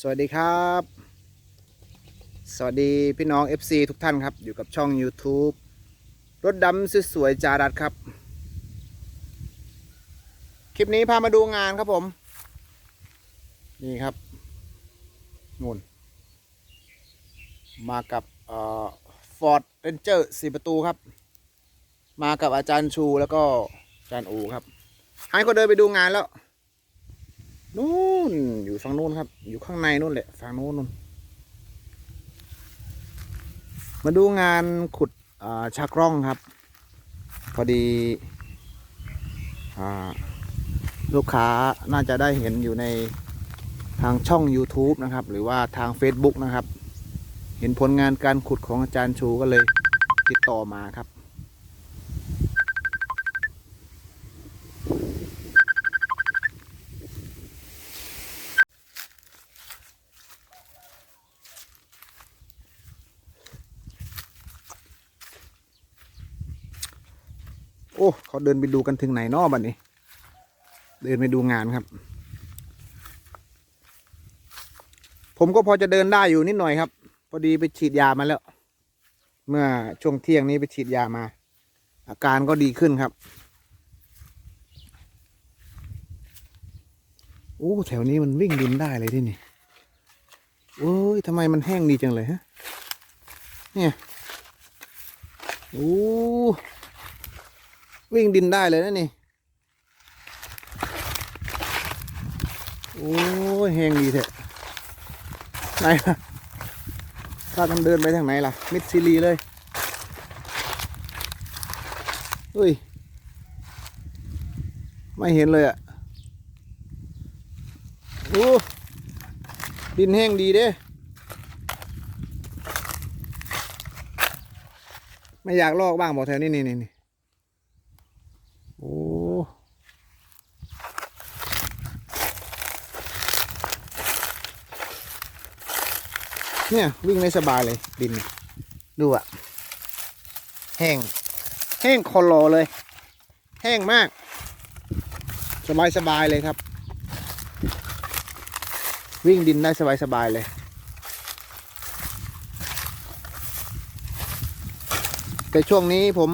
สวัสดีครับ สวัสดีพี่น้อง FC ทุกท่านครับ อยู่กับช่อง YouTube รถดำสวยๆจารัดครับ คลิปนี้พามาดูงานครับผม นี่ครับนู่น มากับฟอร์ดเรนเจอร์สี่ประตูครับ มากับอาจารย์ชูแล้วก็อาจารย์อูครับให้เขาเดินไปดูงานแล้ว นู่นอยู่ฝั่งนู้นครับ อยู่ข้างในนู่นแหละฝั่งนู้นนู่นมาดูงานขุดชักร่องครับ พอดีอลูกค้าน่าจะได้เห็นอยู่ในทางช่อง YouTube นะครับ หรือว่าทาง Facebook นะครับ เห็นผลงานการขุดของอาจารย์ชูก็เลยติดต่อมาครับ อ้เขาเดินไปดูกันถึงไหนนอบัดนี้ เดินไปดูงานครับ ผมก็พอจะเดินได้อยู่นิดหน่อยครับ พอดีไปฉีดยามาแล้ว เมื่อช่วงเที่ยงนี้ไปฉีดยามา อาการก็ดีขึ้นครับโอ้แถวนี้มันวิ่งดินได้เลยที่นี่โอ้ยทำไมมันแห้งดีจังเลยฮะ เนี่ย โอ้ วิ่งดินได้เลยนะนี่ โอ้แหงดีเถอะไหนล่ะถ้าทำเดินไปทางไหนล่ะ มิดซิลีเลยเฮ้ย ไม่เห็นเลยอะ่ะโอ้ดินแห้งดีเด้ไม่อยากลอกบ้างบอกแถวนี้นี่นี่นี่ โอ้ เนี่ยวิ่งได้สบายเลยดิน ดูอะแห้ง แห้งคอลอเลย แห้งมาก สบายสบายเลยครับ วิ่งดินได้สบายสบายเลย แต่ช่วงนี้ผม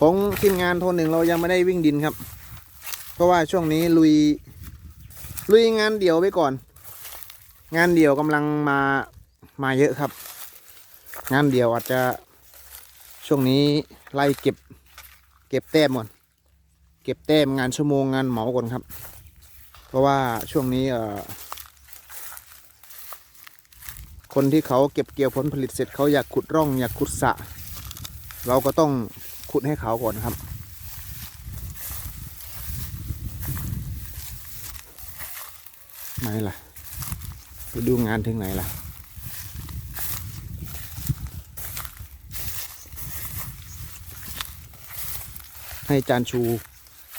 ของทีมงานโทนหนึ่งเรายังไม่ได้วิ่งดินครับ เพราะว่าช่วงนี้ลุยลุยงานเดี่ยวไปก่อน งานเดี่ยวกำลังมามาเยอะครับ งานเดี่ยวอาจจะช่วงนี้ไล่เก็บ เก็บแต้มก่อนเก็บแต้มงานชั่วโมงงานเหมาก่อนครับ เพราะว่าช่วงนี้เอ่อคนที่เขาเก็บเกี่ยวผลผลิตเสร็จเขาอยากขุดร่องอยากขุดสะ เราก็ต้องขุดให้เขาก่อนครับไหนล่ะ ไปดูงานถึงไหนล่ะ ให้จานชู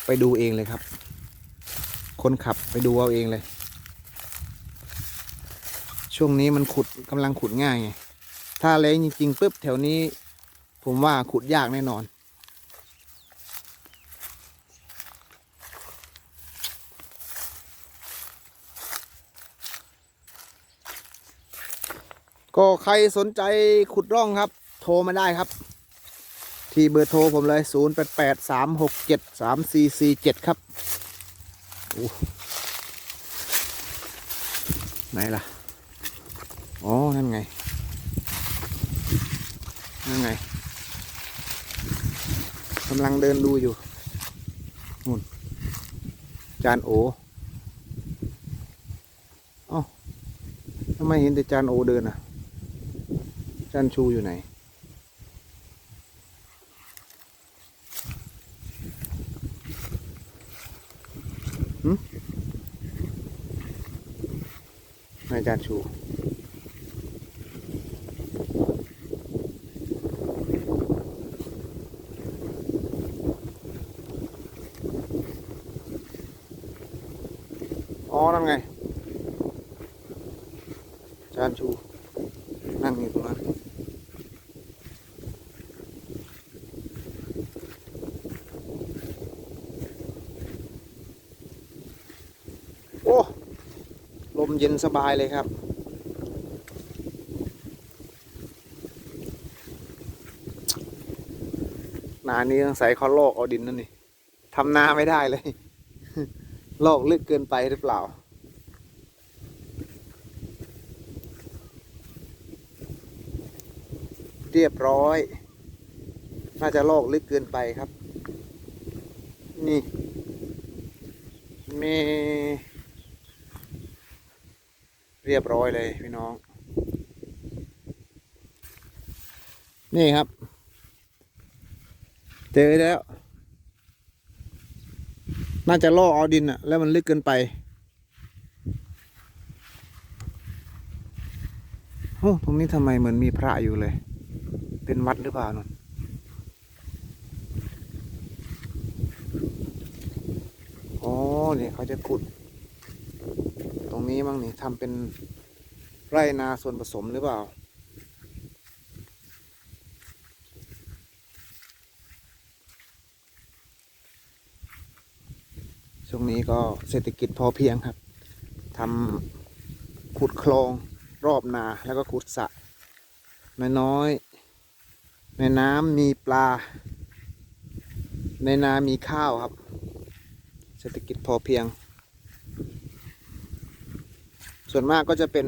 ไปดูเองเลยครับ คนขับไปดูเอาเองเลย ช่วงนี้มันขุดกำลังขุดง่ายไง ถ้าแรงจริงๆปุ๊บแถวนี้ ผมว่าขุดยากแน่นอน ก็ใครสนใจขุดร่องครับ โทรมาได้ครับ ที่เบอร์โทรผมเลย 0 8 8 3 6 7 3 4 4 7 ครับโอ้ไหนล่ะ อ๋อ นั่นไง นั่นไงกำลังเดินดูอยู่นู่นจานโอเอ้าทำไมเห็นแต่จานโอเดินอะ จานชูอยู่ไหนหืมนายจานชู อ๋อ นั่นไงจานชู นั่งอยู่ตรงนั้น โอ้ ลม ม เย็นสบายเลยครับ นานี้ต้องใส่เขาลอกเอาดินนั่นนี่ทำนาไม่ได้เลยลอกลึกเกินไปหรือเปล่า เรียบร้อย น่าจะลอกลึกเกินไปครับ นี่เม เรียบร้อยเลยพี่น้อง นี่ครับ เจอแล้ว น่าจะลอกเอาดินอะแล้วมันลึกเกินไปโอ้ตรงนี้ทำไมเหมือนมีพระอยู่เลย เป็นวัดหรือเปล่านนอ๋อเนี่ยเขาจะขุด นี้มั้งนี่ทำเป็นไร่นาส่วนผสมหรือเปล่า ช่วงนี้ก็เศรษฐกิจพอเพียงครับทำขุดคลองรอบนาแล้วก็ขุดสระน้อยๆในน้ำมีปลา ในนามีข้าวครับ เศรษฐกิจพอเพียง ส่วนมากก็จะเป็น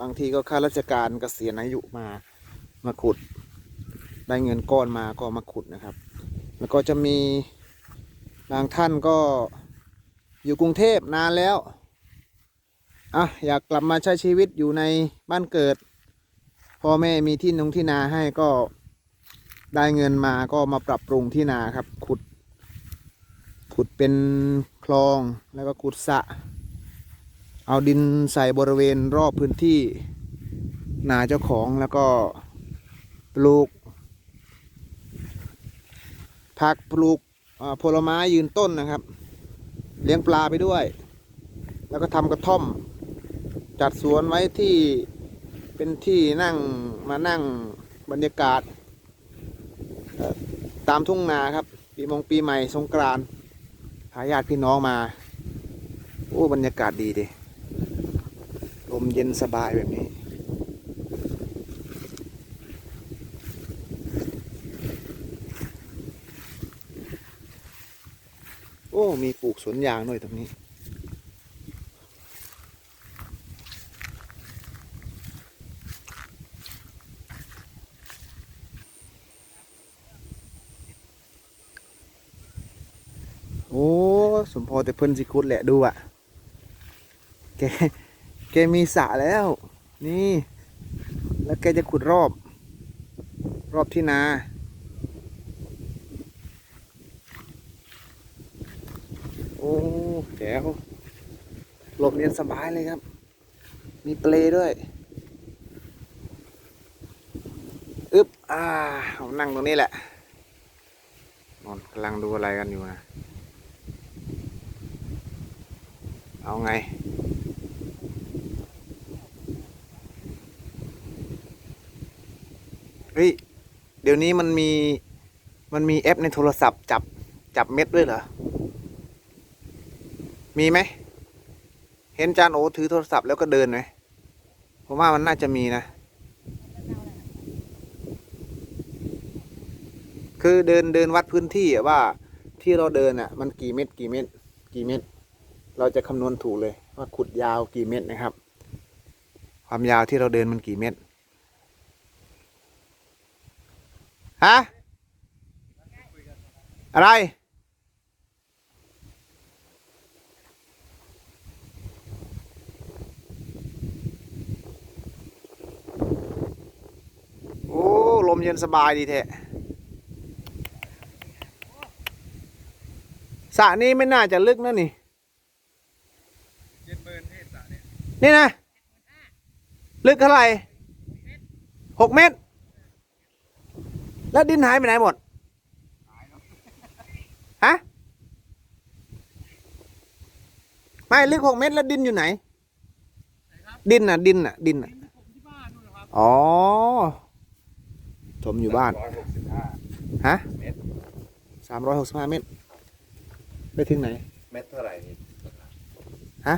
บางทีก็ข้าราชการเกษียณอายุมามาขุด ได้เงินก้อนมาก็มาขุดนะครับ แล้วก็จะมีบางท่านก็อยู่กรุงเทพนานแล้วอะอยากกลับมาใช้ชีวิตอยู่ในบ้านเกิดพ่อแม่มีที่นงที่นาให้ก็ได้เงินมาก็มาปรับปรุงที่นาครับ ขุด ขุดเป็นคลองแล้วก็ขุดสระ เอาดินใส่บริเวณรอบพื้นที่นาเจ้าของแล้วก็ปลูกผักปลูกผลไม้ยืนต้นนะครับ เลี้ยงปลาไปด้วย แล้วก็ทำกระท่อม จัดสวนไว้ที่เป็นที่นั่งมานั่งบรรยากาศ ตามทุ่งนาครับ ปีมงปีใหม่สงกรานต์หาญาติพี่น้องมา โอ้ บรรยากาศดีดิ ลมเย็นสบายแบบนี้ โอ้ มีปลูกสวนยางด้วยตรงนี้ โอ้ สมพอแต่เพิ่นสิคุดแหละดูอะแก แกมีสระแล้ว นี่ แล้วแกจะขุดรอบ รอบที่นาโอ้แจ๋วหลบเรียนสบายเลยครับ มีเปลด้วยอึ๊บอ่าเอานั่งตรงนี้แหละนอนกำลังดูอะไรกันอยู่นะ เอาไง ฮ้ย เดี๋ยวนี้มันมีมันมีแอปในโทรศัพท์จับจับเม็ดด้วยเหรอ มีไหม เห็นจานโอถือโทรศัพท์แล้วก็เดินไหมผมว่ามันน่าจะมีนะ คือเดินเดินวัดพื้นที่ว่าที่เราเดินอะ มันกี่เม็ดกี่เม็ดกี่เม็ดเราจะคำนวณถูกเลยว่าขุดยาวกี่เม็ดนะครับ ความยาวที่เราเดินมันกี่เม็ด ฮะ อะไรโอ้ลมเย็นสบายดีแท้สระนี้ไม่น่าจะลึกนะนี่เจ็ดหมื่นที่สระเนี่ยนี่นะ ลึกเท่าไหร่หกเมตร แล้วดินหายไปไหนหมดฮะไม่ลึกหกเมตรแล้วดินอยู่ไหน ดินน่ะ ดินน่ะ ดินน่ะผมที่บ้านนู่นนะครับอ๋อถมอยู่บ้านร้อยหกสิบห้าฮะเมตรสามร้อยหกสิบห้าเมตร ไปถึงไหน เมตรเท่าไหร่นี่ฮะ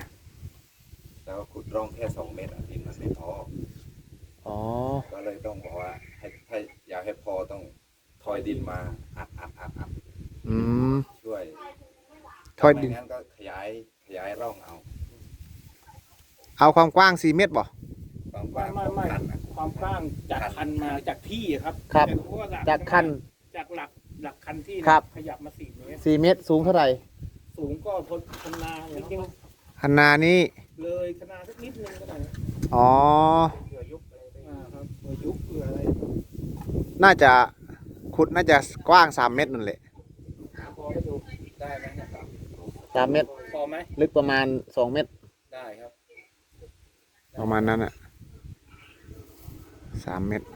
แล้วขุดร่องแค่สองเมตรอะดินมันไม่พออ๋อก็เลยต้องบอกว่าให้ถ้าอยากให้พอต้องถอยดินมาอัดอัดอัดอัดอืม ช่วยถอยดิน ไม่งั้นก็ขยายขยายร่องเอาเอาความกว้างสี่เมตรบ่บางบ้านไม่ไม่ ตันอะความกว้างจากคันมาจากที่ครับครับ แต่รู้ว่าหลัจากคัน จากหลักหลักคันที่นะครับ ขยับมาสี่เมตรสี่เมตรสูงเท่าไหร่สูงก็พ้นคันนาเนี่ยครับคันนานี้เลยคันนาสักนิดนึงก็ได้นะอ๋อ น่าจะขุดน่าจะกว้างสามเมตรนั่นแหละพอให้ดูได้ไหมเนี่ยครับสามเมตร พอไหมลึกประมาณสองเมตร ได้ครับ ประมาณนั้นอะสามเมตร